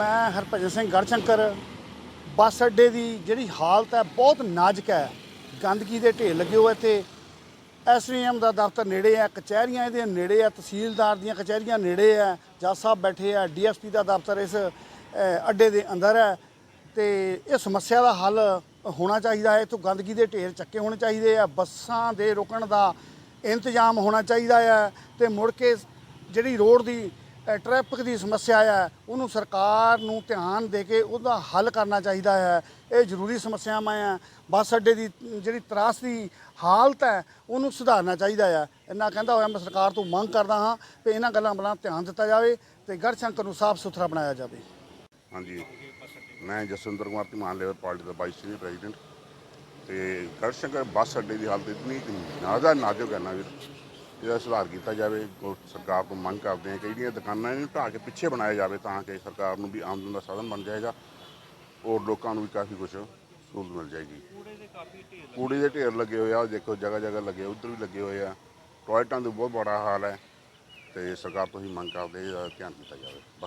ਮੈਂ ਹਰਭਜਨ ਸਿੰਘ ਗੜਸ਼ੰਕਰ, ਬੱਸ ਅੱਡੇ ਦੀ ਜਿਹੜੀ ਹਾਲਤ ਹੈ ਬਹੁਤ ਨਾਜ਼ੁਕ ਹੈ। ਗੰਦਗੀ ਦੇ ਢੇਰ ਲੱਗੇ ਹੋਏ ਇੱਥੇ। ਐਸਡੀਐਮ ਦਾ ਦਫ਼ਤਰ ਨੇੜੇ ਹੈ, ਕਚਹਿਰੀਆਂ ਇਹਦੇ ਨੇੜੇ ਹੈ, ਤਹਿਸੀਲਦਾਰ ਦੀਆਂ ਕਚਹਿਰੀਆਂ ਨੇੜੇ ਹੈ, ਜੱਜ ਸਾਹਿਬ ਬੈਠੇ ਆ ਡੀਐਸਪੀ ਦਾ ਦਫ਼ਤਰ ਇਸ ਅੱਡੇ ਦੇ ਅੰਦਰ ਹੈ। ਤੇ ਇਹ ਸਮੱਸਿਆ ਦਾ ਹੱਲ ਹੋਣਾ ਚਾਹੀਦਾ ਹੈ, ਇੱਥੋਂ ਗੰਦਗੀ ਦੇ ਢੇਰ ਚੱਕੇ ਹੋਣੇ ਚਾਹੀਦੇ ਆ ਬੱਸਾਂ ਦੇ ਰੁਕਣ ਦਾ ਇੰਤਜ਼ਾਮ ਹੋਣਾ ਚਾਹੀਦਾ ਹੈ। ਤੇ ਮੁੜ ਕੇ ਜਿਹੜੀ ਰੋਡ ਦੀ ਟ੍ਰੈਫਿਕ ਦੀ ਸਮੱਸਿਆ ਹੈ ਉਹਨੂੰ ਸਰਕਾਰ ਨੂੰ ਧਿਆਨ ਦੇ ਕੇ ਉਹਦਾ ਹੱਲ ਕਰਨਾ ਚਾਹੀਦਾ ਹੈ ਇਹ ਜ਼ਰੂਰੀ ਸਮੱਸਿਆਵਾਂ ਆ। ਬੱਸ ਅੱਡੇ ਦੀ ਜਿਹੜੀ ਤਰਾਸ ਦੀ ਹਾਲਤ ਹੈ, ਉਹਨੂੰ ਸੁਧਾਰਨਾ ਚਾਹੀਦਾ ਆ। ਇੰਨਾ ਕਹਿੰਦਾ ਹੋਇਆ ਮੈਂ ਸਰਕਾਰ ਤੋਂ ਮੰਗ ਕਰਦਾ ਹਾਂ ਕਿ ਇਹਨਾਂ ਗੱਲਾਂ ਵੱਲ ਧਿਆਨ ਦਿੱਤਾ ਜਾਵੇ ਤੇ ਗੜਸ਼ੰਕਰ ਨੂੰ ਸਾਫ਼ ਸੁਥਰਾ ਬਣਾਇਆ ਜਾਵੇ। ਹਾਂਜੀ। ਮੈਂ ਜਸਵਿੰਦਰ ਕੁਮਾਰ ਧੀਮਾਨ, ਲੇਬਰ ਪਾਰਟੀ ਦਾ ਵਾਈਸ ਸੀਨੀਅਰ ਪ੍ਰੈਜ਼ੀਡੈਂਟ ਤੇ ਗੜਸ਼ੰਕਰ ਬੱਸ ਅੱਡੇ ਦੀ ਹਾਲਤ ਇਤਨੀ ਨਾਜ਼ਾ ਨਾਜ਼ੁਕ ਹੈ ਨਾ ਵੀਰ। ਇਹਦਾ ਸੁਧਾਰ ਕੀਤਾ ਜਾਵੇ ਸਰਕਾਰ ਤੋਂ ਮੰਗ ਕਰਦੇ ਹਾਂ ਕਿ ਜਿਹੜੀਆਂ ਦੁਕਾਨਾਂ ਇਹਨੂੰ ਢਾਹ ਕੇ ਪਿੱਛੇ ਬਣਾਇਆ ਜਾਵੇ ਤਾਂ ਕਿ ਸਰਕਾਰ ਨੂੰ ਵੀ ਆਮਦਨ ਦਾ ਸਾਧਨ ਬਣ ਜਾਏਗਾ ਔਰ ਲੋਕਾਂ ਨੂੰ ਵੀ ਕਾਫੀ ਕੁਝ ਸਹੂਲਤ ਮਿਲ ਜਾਏਗੀ। ਕੂੜੇ ਦੇ ਢੇਰ ਲੱਗੇ ਹੋਏ ਆ ਦੇਖੋ ਜਗ੍ਹਾ ਜਗ੍ਹਾ ਲੱਗੇ ਉੱਧਰ ਵੀ ਲੱਗੇ ਹੋਏ ਆ। ਟੋਇਲਟਾਂ ਦਾ ਬਹੁਤ ਬੜਾ ਹਾਲ ਹੈ ਤੇ ਸਰਕਾਰ ਤੋਂ ਹੀ ਮੰਗ ਕਰਦੇ ਇਹਦਾ ਧਿਆਨ ਦਿੱਤਾ ਜਾਵੇ।